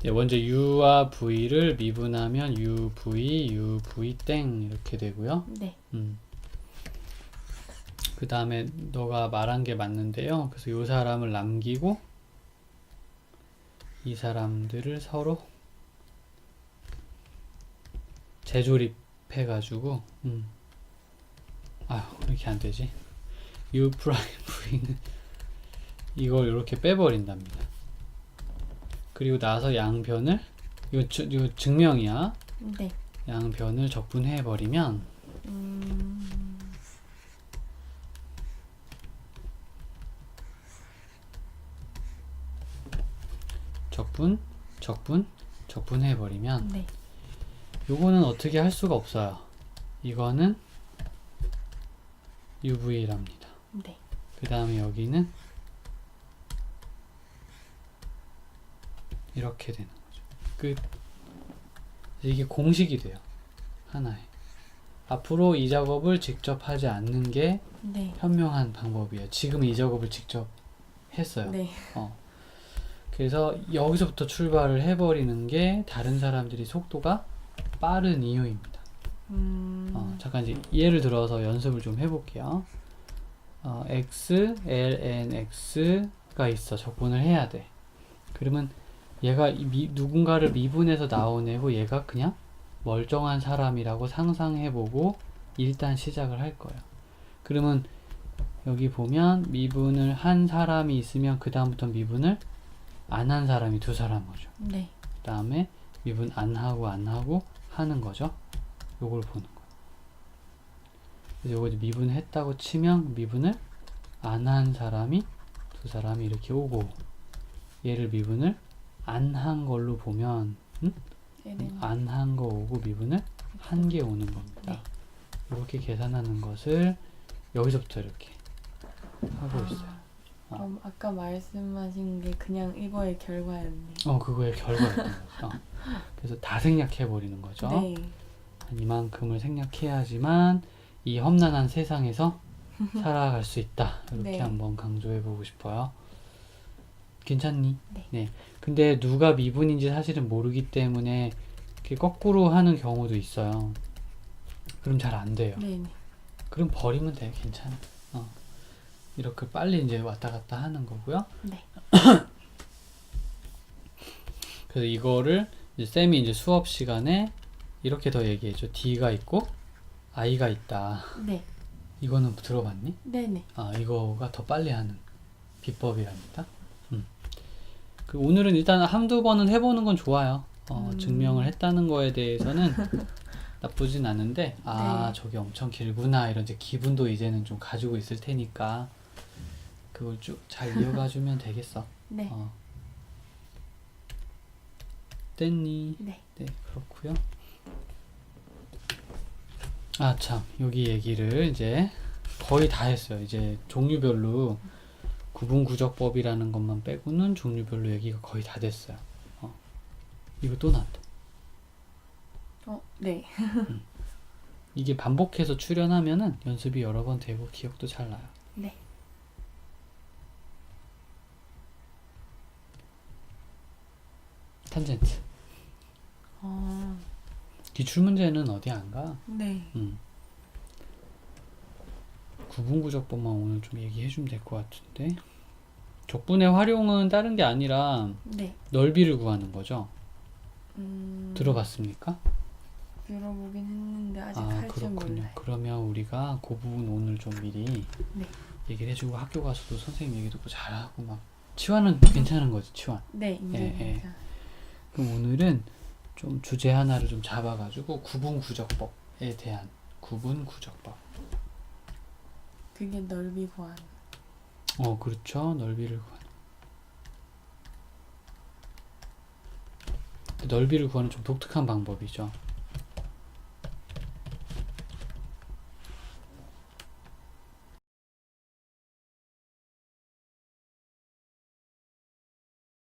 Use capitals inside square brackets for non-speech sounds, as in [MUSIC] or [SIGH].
네, 먼저 u와 v를 미분하면 uv, uv 땡 이렇게 되고요. 네. 음. 그 다음에 너가 말한 게 맞는데요. 그래서 이 사람을 남기고 이 사람들을 서로 재조립해 가지고 음. 아휴 왜 이렇게 안 되지? u 프라임 v는 이걸 이렇게 빼버린답니다. 그리고 나서 양변을 이거, 주- 이거 증명이야. 네. 양변을 적분해 버리면 음, 적분, 적분, 적분해 버리면 네. 요거는 어떻게 할 수가 없어요. 이거는 UV랍니다. 네. 그 다음에 여기는 이렇게 되는 거죠. 끝. 이게 공식이 돼요. 하나에. 앞으로 이 작업을 직접 하지 않는 게 네. 현명한 방법이에요. 지금 이 작업을 직접 했어요. 네. 그래서 여기서부터 출발을 해버리는 게 다른 사람들이 속도가 빠른 이유입니다. 음, 어, 잠깐 이제 예를 들어서 연습을 좀 해볼게요. 어, x, l, n, x가 있어. 적분을 해야 돼. 그러면 얘가 이 미- 누군가를 미분해서 나온 애고 얘가 그냥 멀쩡한 사람이라고 상상해보고 일단 시작을 할 거예요. 그러면 여기 보면 미분을 한 사람이 있으면 그 다음부터 미분을 안 한 사람이 두 사람 오죠. 네. 그 다음에 미분 안 하고 안 하고 하는 거죠. 요걸 보는. 그래서 요거 미분했다고 치면 미분을 안 한 사람이 두 사람이 이렇게 오고 얘를 미분을 안 한 걸로 보면 LN. 안한 거 오고 미분을 한 개 오는 겁니다. 이렇게 계산하는 것을 여기서부터 이렇게 하고 있어요. 그럼 아까 말씀하신 게 그냥 이거의 결과였네. 어, 그거의 결과였던 거죠. 그래서 다 생략해 버리는 거죠. 네. 이만큼을 생략해야지만 이 험난한 세상에서 [LAUGHS] 살아갈 수 있다. 이렇게 네. 한번 강조해 보고 싶어요. 괜찮니? 네. 근데 누가 미분인지 사실은 모르기 때문에 이렇게 거꾸로 하는 경우도 있어요. 그럼 잘 안 돼요. 네. 네. 그럼 버리면 돼. 괜찮아. 어. 이렇게 빨리 이제 왔다 갔다 하는 거고요. 네. [COUGHS] 그래서 이거를 이제 쌤이 이제 수업 시간에 이렇게 더 얘기해줘. D가 있고 I가 있다. 네. 이거는 들어봤니? 네. 네. 아, 이거가 더 빨리 하는 비법이랍니다. 음. 그 오늘은 일단 한두 번은 해보는 건 좋아요. 어, 음. 증명을 했다는 거에 대해서는 [LAUGHS] 나쁘진 않은데, 아, 네. 저게 엄청 길구나. 이런 이제 기분도 이제는 좀 가지고 있을 테니까, 그걸 쭉 잘 이어가 주면 되겠어. [LAUGHS] 네. 어. 됐니? 네. 네, 그렇고요. 아, 참. 여기 얘기를 이제 거의 다 했어요. 이제 종류별로 구분구적법이라는 것만 빼고는 종류별로 얘기가 거의 다 됐어요. 어. 이거 또 나왔다. 어, 네. 이게 반복해서 출연하면은 연습이 여러 번 되고 기억도 잘 나요. 네. 탄젠트. 아, 기출 문제는 어디 안 가? 네. 음. 구분구적법만 오늘 좀 얘기해 주면 될 것 같은데. 적분의 활용은 다른 게 아니라 네. 넓이를 구하는 거죠. 음, 들어봤습니까? 들어보긴 했는데 아직 아, 할줄 그렇군요. 몰라요. 그러면 우리가 그 부분 오늘 좀 미리 네. 얘기를 해주고 학교 가서도 선생님 얘기 듣고 잘하고 막 치환은 괜찮은 거지 치환. 네, 이제 예, 예. 그럼 오늘은 좀 주제 하나를 좀 잡아가지고 구분구적법에 대한 구분구적법. 그게 넓이 구하는. 어, 그렇죠. 넓이를 구하는. 넓이를 구하는 좀 독특한 방법이죠.